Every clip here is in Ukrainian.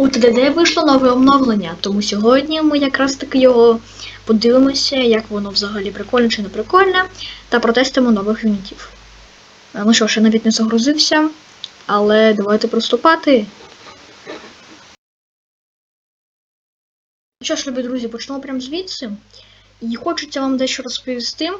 У ТДД вийшло нове обновлення, тому сьогодні ми якраз таки його подивимося, як воно взагалі прикольне чи не прикольне, та протестимо нових юнітів. Е, Ну що я навіть не загрузився, але давайте приступати. Ну що ж, любі друзі, почнемо прямо звідси. І хочеться вам дещо розповісти.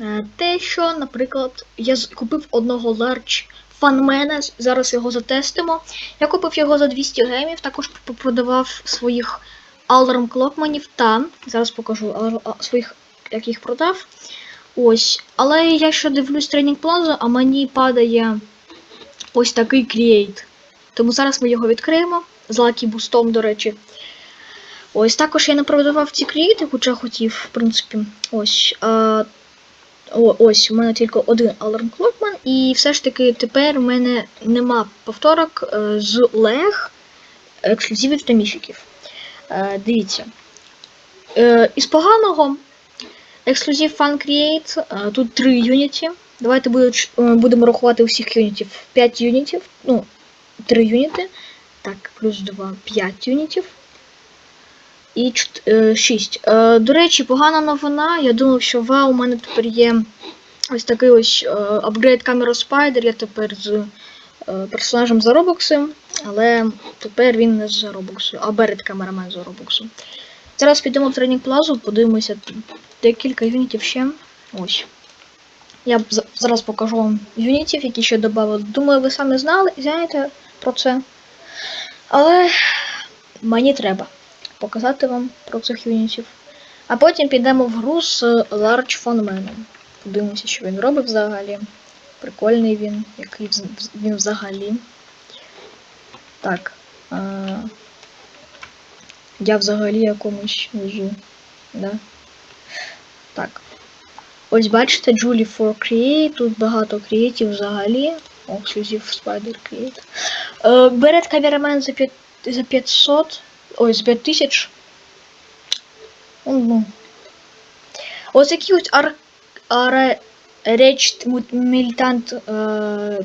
Е, Те, що, наприклад, я купив одного Large фанмена, зараз його затестимо. Я купив його за 200 гемів, також продавав своїх Аларм Клокманів та зараз покажу своїх, як їх продав. Ось. Але я ще дивлюсь тренінг плазу, а мені падає ось такий кріейт. Тому зараз ми його відкриємо з лакі бустом, до речі. Ось також я не продавав ці крієти, хоча хотів, в принципі. Ось. А, о, ось, у мене тільки один Alarm Clockman, і все ж таки тепер у мене нема повторок е, з Лег ексклюзивів та міфіків. Е, дивіться. Е, із поганого ексклюзив Fun Create, тут 3 юніті. Давайте будемо рахувати усіх юнітів 5 юнітів. Ну, 3 юніти. Так, плюс 2, 5 юнітів. І 6. Е, до речі, погана новина. Я думав, що вау, у мене тепер є ось такий ось е, апгрейд камера Spider. Я тепер з е, персонажем за Робокси, але тепер він не з Робоксу, а Берет камерамен за Робоксу. Зараз підемо в тренінг плазу, подивимося декілька юнітів ще. Ось. Я зараз покажу вам юнітів, які ще додали. Думаю, ви самі знали знаєте про це. Але мені треба показати вам про цих юнітів. А потім підемо в гру з Large Fonman. Подивимося, що він робить взагалі. Прикольний він, який він взагалі. Так. А... Я взагалі якомусь везу. Да? Так. Ось бачите, Julie for Create, тут багато креатів взагалі. Exclusive Spider Create. Е, берет камерамен за, 5, за 500. За 5000. Ну. Ось який ось ар... Ар... Речт Мілітант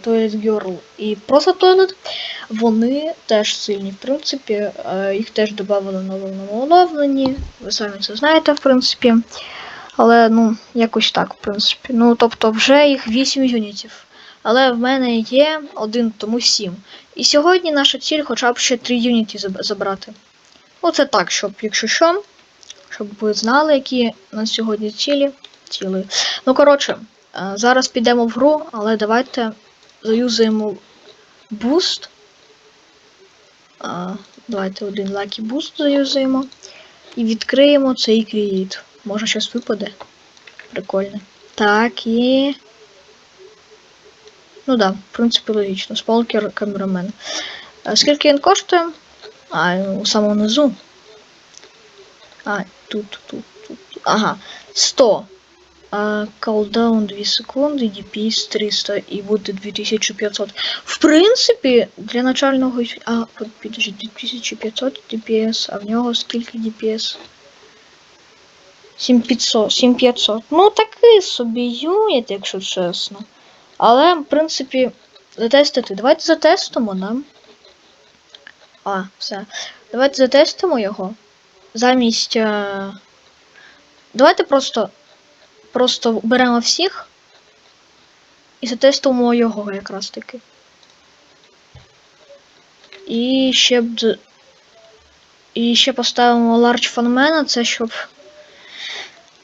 Toilet Girl і просто Toilet, вони теж сильні, в принципі. Їх теж додали на новому оновленні. Ви самі це знаєте, в принципі. Але, ну, якось так, в принципі. Ну, тобто, вже їх 8 юнітів. Але в мене є один, тому 7. І сьогодні наша ціль хоча б ще 3 юніті заб- Оце так, щоб, якщо що, щоб ви знали, які у нас сьогодні цілі. Ціли. Ну, коротше, е, зараз підемо в гру, але давайте заюзаємо буст. Давайте один лакі буст заюзаємо. І відкриємо цей кріїт. Може щось випаде. Прикольно. Так, і. Ну да, в принципі, логічно. Спалкер камерамен. Скільки він коштує? А, у самому низу. А, тут, тут, тут. Ага. 100. А, Калдаун 2 секунди, DPS 300 і буде 2500. В принципі, для начального. А, підожди, 2500 DPS, а в нього скільки DPS? 7500. 7500. Ну, такий собі юніт, якщо чесно. Але, в принципі, затестити. Давайте затестимо нам. А, все. Давайте затестимо його. Замість. Е... Давайте просто. Просто беремо всіх. І затестимо його якраз таки. І ще б. І ще поставимо Large Funman, це щоб.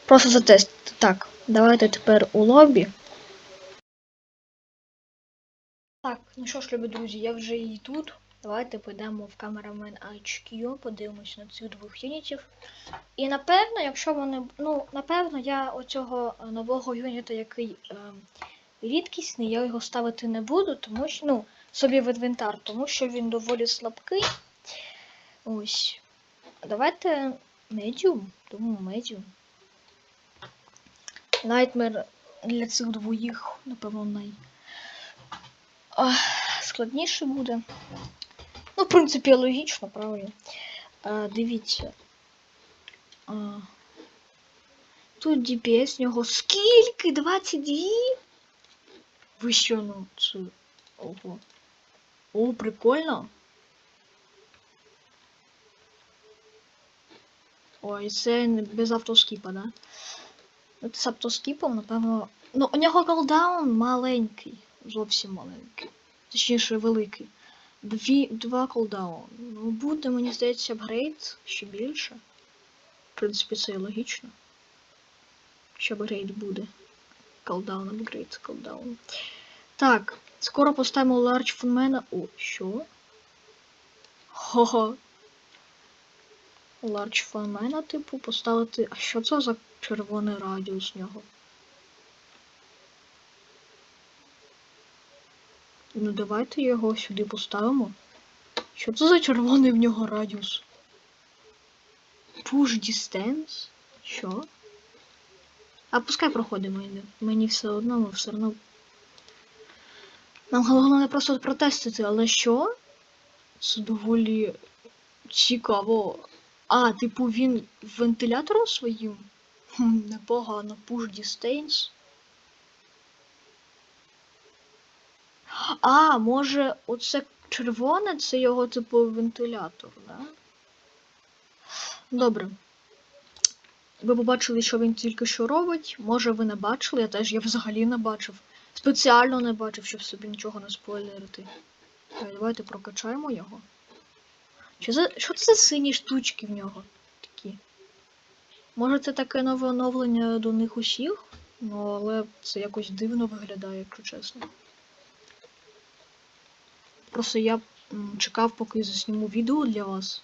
Просто затестити. Так, давайте тепер у лобі. Так, ну що ж, любі друзі, я вже і тут. Давайте підемо в камерамен HQ, подивимось на цих двох юнітів. І напевно, якщо вони. Ну, напевно, я оцього нового юніта, який е, рідкісний, я його ставити не буду, тому що, ну, собі в інвентар, тому що він доволі слабкий. Ось. Давайте медіум. Думаю, медіум. Найтмер для цих двоїх, напевно, най. Складніше буде. Ну, в принципі, логічно, правильно. А, Дивіться. А, Тут DPS у нього скільки? 22? Ви що, ну це. Ого. О, прикольно. Ой, це без автоскіпа, да? Це з автоскіпом, напевно. Ну, у нього голдаун маленький. Зовсім маленький. Точніше, великий. Дві, два колдаун. Ну, буде, мені здається, апгрейд ще більше. В принципі, це і логічно. Що апгрейд буде. Колдаун, апгрейд, колдаун. Так, скоро поставимо Large фунмена. О, що? Хо-хо. Large фунмена, типу, поставити. А що це за червоний радіус нього? Ну, давайте його сюди поставимо. Що це за червоний в нього радіус? Push distance? Що? А пускай проходимо мені. Все одно, ми все одно. Нам головне просто протестити, але що? Це доволі цікаво. А, типу він вентилятором своїм? Непогано. Push distance. А, може, оце червоне, це його типу вентилятор, да? Добре. Ви побачили, що він тільки що робить. Може, ви не бачили, я теж я взагалі не бачив. Спеціально не бачив, щоб собі нічого не спойлерити. Давайте прокачаємо його. Що за. Що це сині штучки в нього такі? Може це таке нове оновлення до них усіх? Ну, але це якось дивно виглядає, якщо чесно. Просто я чекав, поки засніму відео для вас.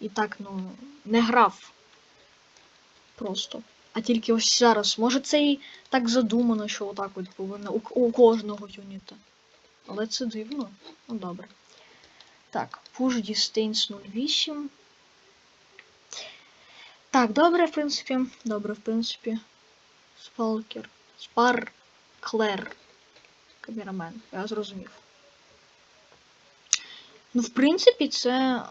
І так, ну, не грав. Просто. А тільки ось зараз. Може це і так задумано, що отак от повинно у, у кожного юніта. Але це дивно. Ну добре. Так, push distance 08. Так, добре, в принципі. Добре, в принципі. Спалкер. Спарклер. Камерамен. Я зрозумів. Ну, в принципі, це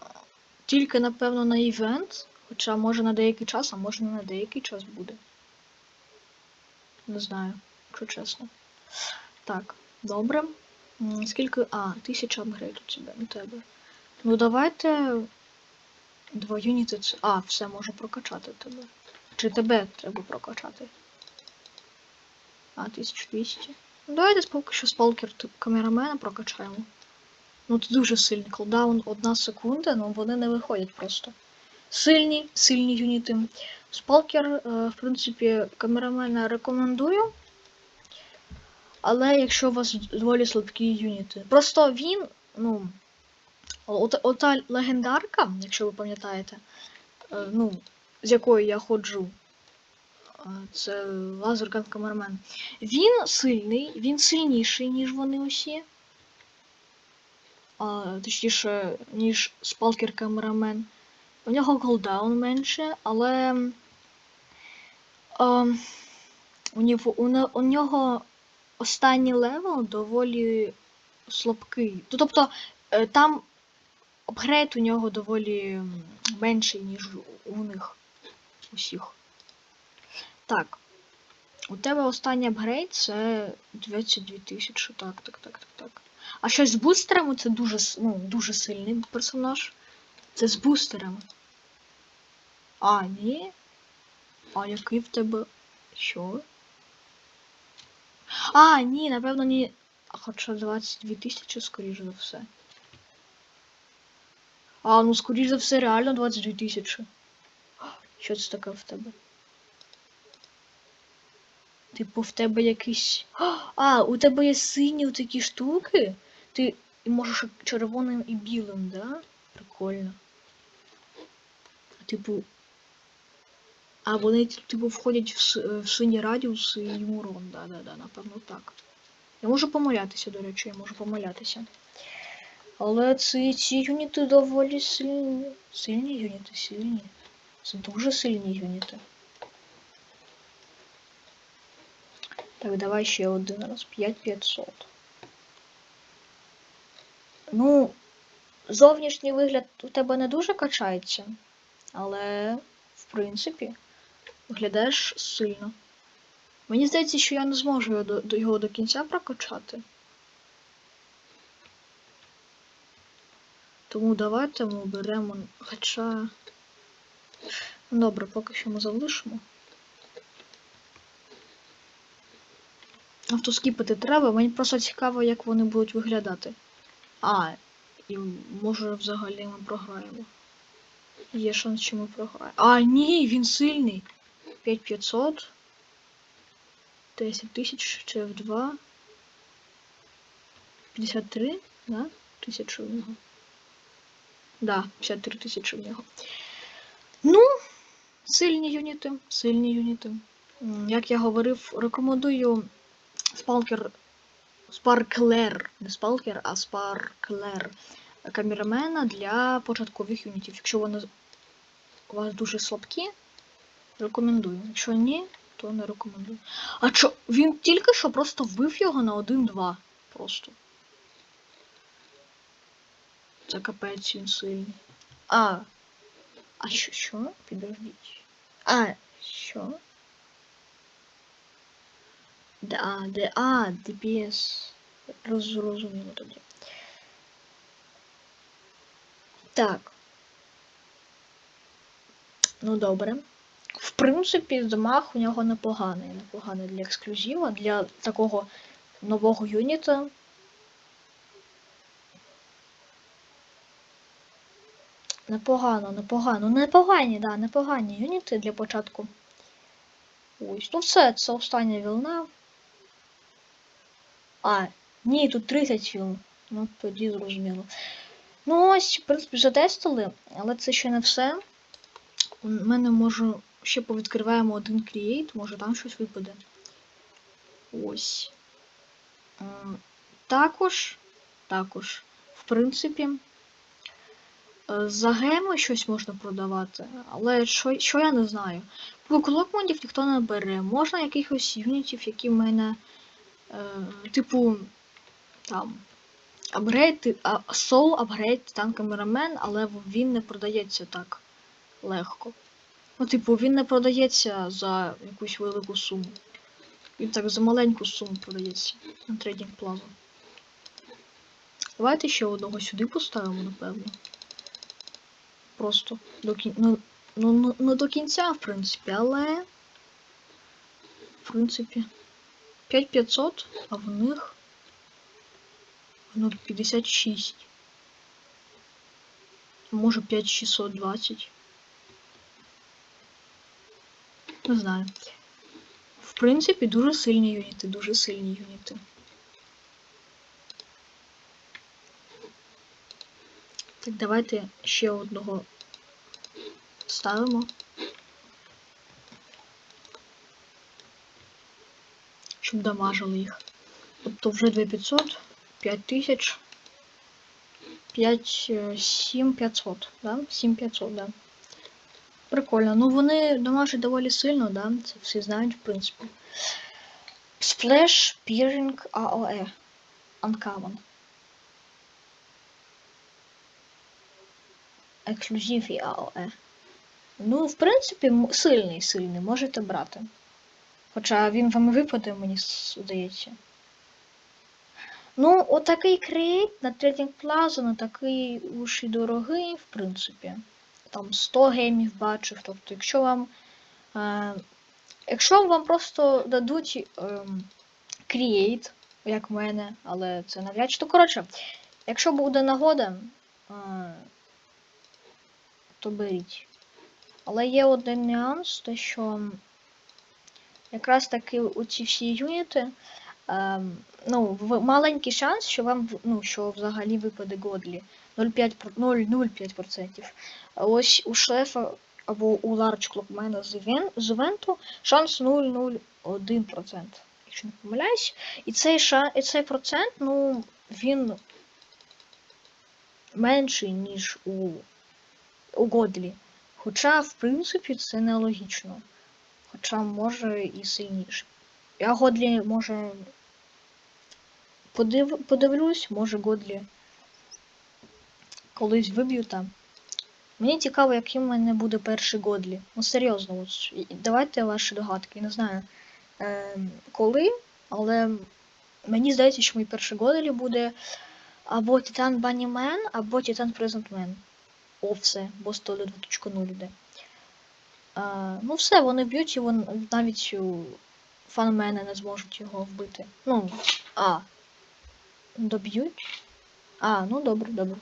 тільки, напевно, на івент. Хоча може на деякий час, а може не на деякий час буде. Не знаю, якщо чесно. Так, добре. Скільки. А, тисяча апгрейд у тебе, у тебе. Ну давайте. Два юніти. це- А, все можу прокачати тебе. Чи тебе треба прокачати? А, 1200. Ну, давайте поки що спалкер камерамена прокачаємо. Ну, це дуже сильний колдаун, одна секунда, ну вони не виходять просто. Сильні, сильні юніти. Спалкер, е, в принципі, камерамена рекомендую. Але якщо у вас доволі слабкі юніти. Просто він, ну. Ота, ота легендарка, якщо ви пам'ятаєте, е, ну, з якою я ходжу. е, Це Лазерган Камермен. Він сильний, він сильніший, ніж вони усі. А, точніше, ніж Спалкер Камерамен. У нього голдаун менше, але. А, у, нього, у, у нього останній левел доволі слабкий. Ну, Тобто е, там апгрейд у нього доволі менший, ніж у них усіх. Так. У тебе останній апгрейд це 22 тисячі. Так, так, так, так, так. А щось з бустерами це дуже, ну, дуже сильний персонаж. Це з бустерами. А, ні. А який в тебе. Що? А, ні, напевно, ні. Хоча 22 тисячі, скоріш за все. А, ну скоріш за все, реально 22 тисячі. Що це таке в тебе? Типу, в тебе якийсь. А, у тебе є сині такі штуки. Ти і можеш і червоним і білим, да? Прикольно. Типу. А вони, типу, входять в, синій радіус і урон, да, да, да, напевно, так. Я можу помилятися, до речі, я можу помилятися. Але ці, ці юніти доволі сильні. Сильні юніти, сильні. Це дуже сильні юніти. Так, давай ще один раз. 5500. Ну, зовнішній вигляд у тебе не дуже качається, але, в принципі, виглядаєш сильно. Мені здається, що я не зможу його до, кінця прокачати. Тому давайте ми беремо. Хоча. Добре, поки що ми залишимо. Автоскіпити треба, мені просто цікаво, як вони будуть виглядати. А, і може взагалі ми програємо. Є шанс, що ми програємо. А, ні, він сильний. 5500. 10 тисяч, це в 2. 53, да? Тисячі в нього. Да, 53 тисячі в нього. Ну, сильні юніти, сильні юніти. Як я говорив, рекомендую спалкер. Спарклер. Не спалкер, а спарклер камерамена для початкових юнітів. Якщо вони у вас дуже слабкі, рекомендую. Якщо ні, то не рекомендую. А що, він тільки що просто вбив його на 1-2. Просто. Це капець він сильний. А. А що, що? Підождіть. А, що? Де, а, де, а, DPS. Розуміло тоді. Так. Ну добре. В принципі, замах у нього непоганий. Непоганий для ексклюзива, для такого нового юніта. Непогано, непогано. Непогані, да, непогані юніти для початку. Ось, ну все, це остання вілна. А, ні, тут 30 вілн. Ну, тоді зрозуміло. Ну ось, в принципі, затестили, але це ще не все. У мене може ще повідкриваємо один create, може там щось випаде. Ось. Також, також, в принципі, е, за геми щось можна продавати, але що, що я не знаю. Клокмодів ніхто не бере. Можна якихось юнітів, які в мене, типу, там, апгрейд, Soul апгрейд там камерамен, але він не продається так легко. Ну, типу, він не продається за якусь велику суму. Він так за маленьку суму продається на трейдинг плазу. Давайте ще одного сюди поставимо, напевно. Просто до кін... ну, ну, ну, ну до кінця, в принципі, але. В принципі. 5500, а в них. В них 56. Може 5620. Не знаю. В принципі, дуже сильні юніти, дуже сильні юніти. Так, давайте ще одного ставимо. Щоб дамажили їх. Тобто вже 2500, 5000, 5, 7500, да? 7500, да. Прикольно. Ну вони дамажать доволі сильно, да? Це всі знають, в принципі. Splash Peering AOE. Uncommon. Ексклюзив і AOE. Ну, в принципі, сильний, сильний, можете брати. Хоча він вам і випаде, мені здається. Ну, отакий крейт на Trading Plaza, не такий уж і дорогий, в принципі. Там 100 геймів бачив. Тобто, якщо вам. Е, якщо вам просто дадуть е, як в мене, але це навряд чи. То коротше, якщо буде нагода, е, то беріть. Але є один нюанс, те що якраз таки оці всі юніти. Е, ну, маленький шанс, що вам ну, що взагалі випаде Годлі. 0,5%. 0,05%. Ось у шефа або у Large Clockmana з, івен, з івенту шанс 0,01%, якщо не помиляюсь. І цей, ша, і цей процент, ну, він менший, ніж у, у Годлі. Хоча, в принципі, це нелогічно. Хоча може і сильніше. Я Годлі може подив, подивлюсь, може Годлі колись виб'ю там. Мені цікаво, яким в мене буде перший Годлі. Ну серйозно, давайте ваші догадки. Не знаю е, коли, але мені здається, що мій перший Годлі буде або Титан Баннімен, або Титан Презентмен. О, все, бо 102.0 йде. А, ну все, вони б'ють і навіть фанмени не зможуть його вбити. Ну, а. Доб'ють? А, ну добре, добре.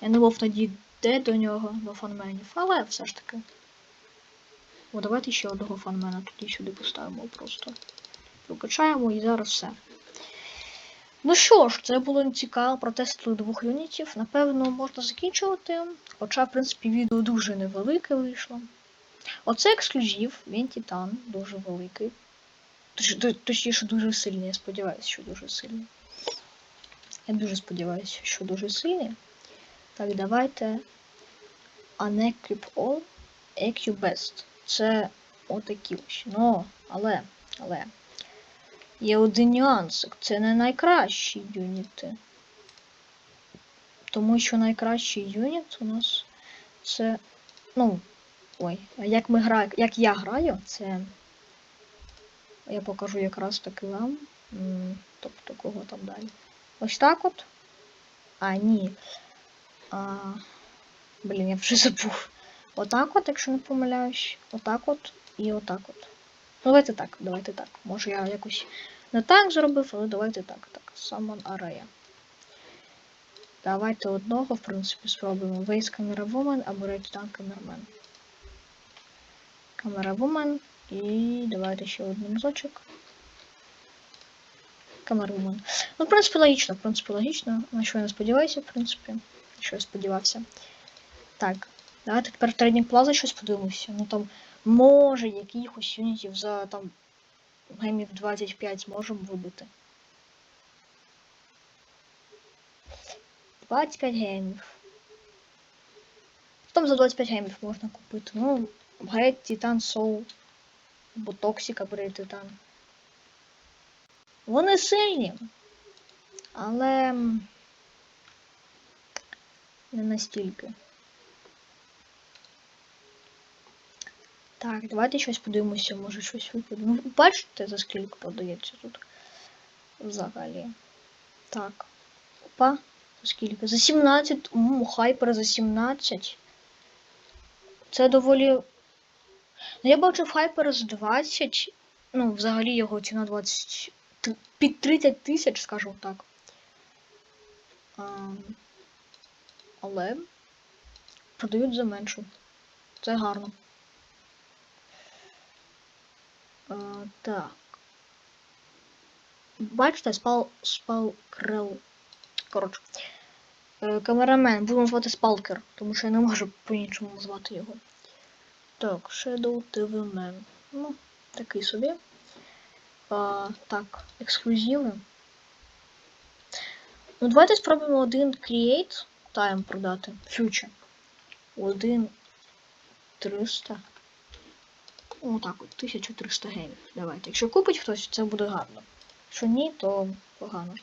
Я не був тоді де до нього, до фанменів, але все ж таки. О, давайте ще одного фанмена тоді сюди поставимо просто. Прокачаємо і зараз все. Ну що ж, це було цікаво протестили двох юнітів. Напевно, можна закінчувати. Хоча, в принципі, відео дуже невелике вийшло. Оце ексклюзив, він Титан, дуже великий. Точніше, дуже сильний, я сподіваюся, що дуже сильний. Я дуже сподіваюся, що дуже сильний. Так, давайте. Unequip All, EQ Best. Це отакі ось. Ну, але, але. Є один нюансик. Це не найкращі юніти. Тому що найкращий юніт у нас це. Ну. Ой, як ми граємо, як я граю, це. Я покажу якраз таки вам. Тобто кого там далі. Ось так от. А, ні. А, блін, я вже забув. Отак от, якщо не помиляюсь. Отак от і отак от. Давайте так, давайте так. Може я якось не так зробив, але давайте так. Так, Summon Array. Давайте одного, в принципі, спробуємо. Waze Camera Woman або Red Titan Cameraman. Camera Woman. І давайте ще один разочок. Camera Woman. Ну, в принципі, логічно, в принципі, логічно. На що я не сподіваюся, в принципі. На що я сподівався. Так, давайте тепер в Trading Plaza щось подивимося. Ну там, може, якихось юнітів за там геймів 25 зможемо вибити. 25 геймів. Там за 25 геймів можна купити. Ну, Грейт Титан Соул. Або Токсик або Титан. Вони сильні. Але не настільки. Так, давайте щось подивимося, може щось випаде. Ну, бачите, за скільки продається тут взагалі. Так. Опа. За скільки? За 17. М, хайпер за 17. Це доволі. Ну, я бачив хайпер 20. Ну, взагалі його ціна 20. Під 30 тисяч, скажімо так. А, але продають за меншу. Це гарно. А, так. Бачите, спал спал крел. Коротше. Е, Камерамен, будемо звати Спалкер, тому що я не можу по-іншому назвати його. Так, Shadow TV Man. Ну, такий собі. А, так, ексклюзиви. Ну, давайте спробуємо один Create Time продати. Future. Один 300. О, так от, 1300 геймів. Давайте. Якщо купить хтось, це буде гарно. Якщо ні, то погано.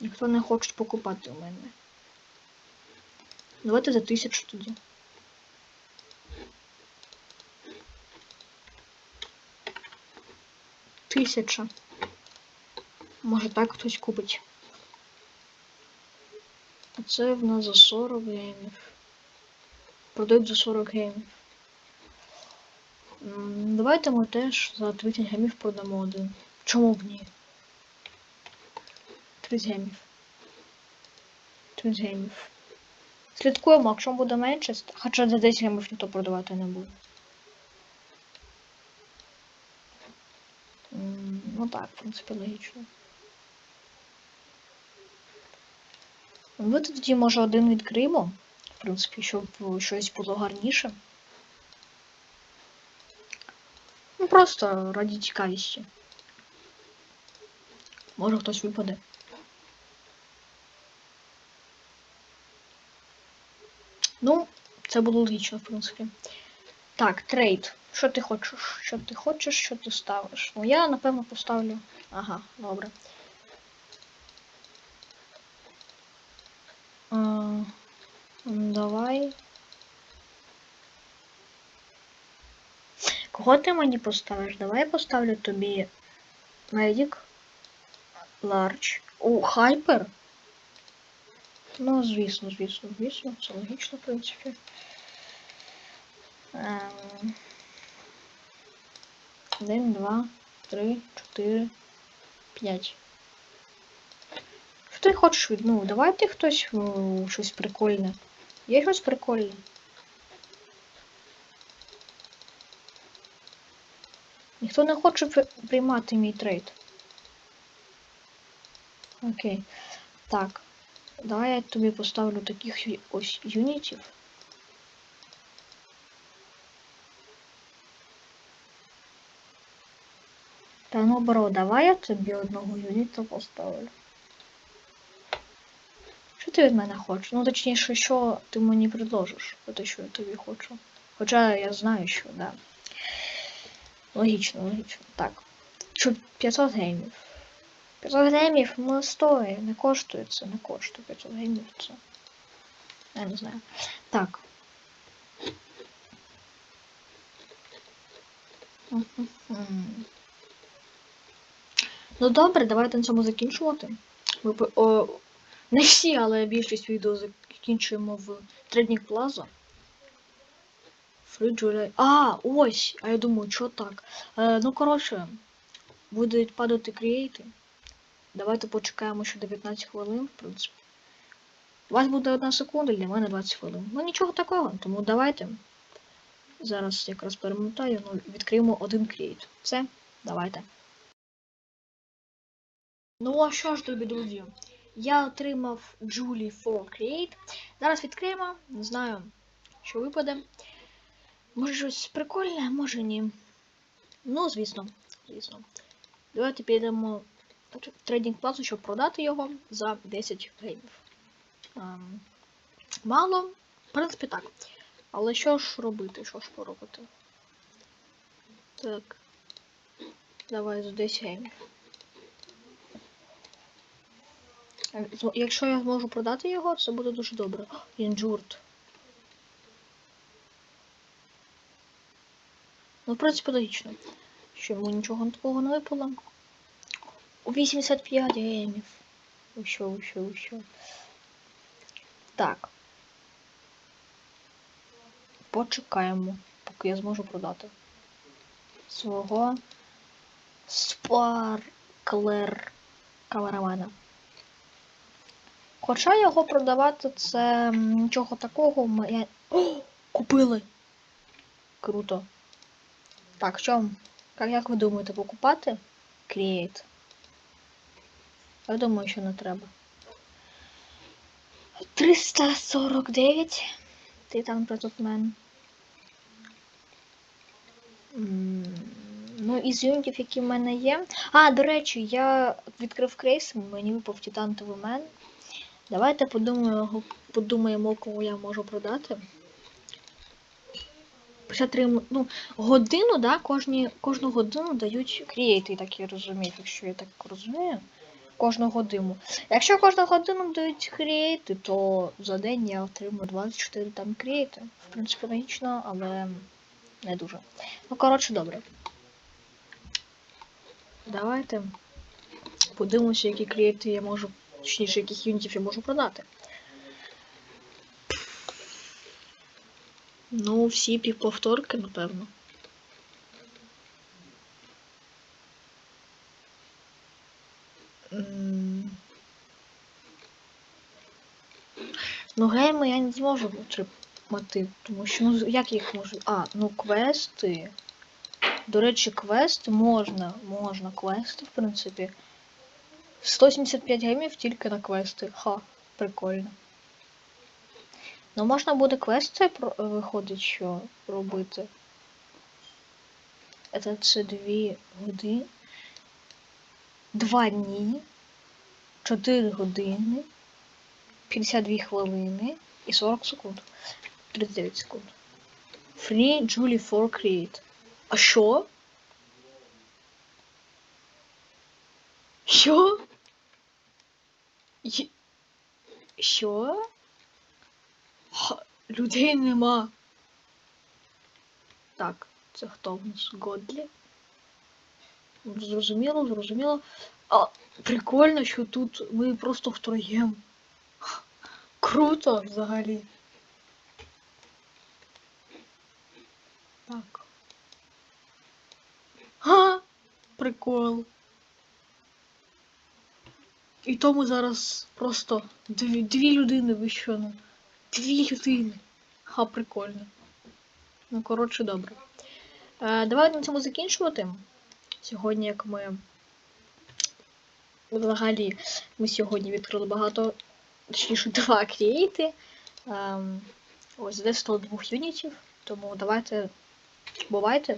Ніхто не хоче покупати у мене. Давайте за тисячу тоді. Тисяча. Може так хтось купить. А це в нас за 40 геймів. Продають за 40 геймів. Давайте ми теж за 30 геймів продамо один. Чому б ні? 30 геймів. 30 геймів. Слідкуємо, якщо буде менше, хоча за 10 геймів ніхто продавати не буде. Ну так, в принципі, логічно. Ви тоді, може, один відкриємо, в принципі, щоб щось було гарніше. Ну, просто раді цікавісті. Може хтось випаде. Ну, це було логічно, в принципі. Так, трейд. Що ти хочеш? Що ти хочеш, що ти ставиш? Ну, я, напевно, поставлю. Ага, добре. А, давай. Кого ти мені поставиш? Давай я поставлю тобі Медик. Ларч. О, хайпер. Ну, звісно, звісно, звісно. Це логічно, в принципі. Ем... Один, два, три, чотири, п'ять. Що ти хочеш від? Ну, давайте хтось щось прикольне. Є щось прикольне? Ніхто не хоче приймати мій трейд. Окей. Так. Давай я тобі поставлю таких ось юнітів. Та ну бро, давай я тобі одного юніта поставлю. Що ти від мене хочеш? Ну точніше, що ти мені предложиш? Те, що я тобі хочу. Хоча я знаю, що, да. Логічно, логічно. Так. Що 500 геймів. 500 геймів не стоїть, не коштує це, не коштує 500 геймів це. Я не знаю. Так. Ну добре, давайте на цьому закінчувати. Ми, о, не всі, але більшість відео закінчуємо в Трейдінг Плаза. Free А, ось! А я думаю, що так? Е, ну, коротше, будуть падати крієйти. Давайте почекаємо ще 19 хвилин, в принципі. У вас буде одна секунда, для мене 20 хвилин. Ну нічого такого, тому давайте. Зараз якраз перемотаю, ну, відкриємо один крієйт. Все, давайте. Ну а що ж, любі друзі? Я отримав Julie for Create. Зараз відкриємо. Не знаю, що випаде. Може щось прикольне, може ні. Ну, звісно, звісно. Давайте підемо трейдинг плазу, щоб продати його за 10 гривень. Ем, мало, в принципі, так. Але що ж робити? Що ж поробити? Так. Давай за 10 гривень. Е, Якщо я зможу продати його, це буде дуже добре. Інджурт. Ну, в принципі, логічно. Що йому нічого такого не випало. У 85 геймів. У що, у що, у що. Так. Почекаємо, поки я зможу продати свого спарклер камерамена. Хоча його продавати це нічого такого. Я... О, купили! Круто. Так, що? Як ви думаєте, покупати? Create. Я думаю, що не треба. 349. Титан Прототмен. М, Ну, із юнітів, які в мене є. А, до речі, я відкрив крейс, мені випав Титантовий мен. Давайте подумаємо, подумаємо, кого я можу продати. 53, ну, годину, да, кожні, кожну годину дають крієти, так я розумію, якщо я так розумію. Кожну годину. Якщо кожну годину дають крієти, то за день я отримую 24 там крієти. В принципі, логічно, але не дуже. Ну, коротше, добре. Давайте подивимося, які крієти я можу, точніше, яких юнітів я можу продати. Ну, всі півповторки, напевно. Ну, гейми я не зможу отримати, тому що ну як їх можу. А, ну квести. До речі, квести можна. Можна квести, в принципі. 175 геймів тільки на квести. Ха, прикольно. Ну, можна буде квести про- виходить, що робити. Це це дві години. Два дні. 4 години. 52 хвилини і 40 секунд. 39 секунд. Free Julie for Create. А що? Що? Що? Людей нема. Так, це хто в нас Годлі? Зрозуміло, зрозуміло. А, прикольно, що тут ми просто втроєм. Круто взагалі. Так. Ха! Прикол. І тому зараз просто дві, дві людини вищо. Ну. Дві людини. Ха, прикольно. Ну, коротше, добре. Е, давай на цьому закінчувати. Сьогодні, як ми. Взагалі, ми сьогодні відкрили багато, точніше, два крієйти. Ем, ось де 102 юнітів. Тому давайте. Бувайте.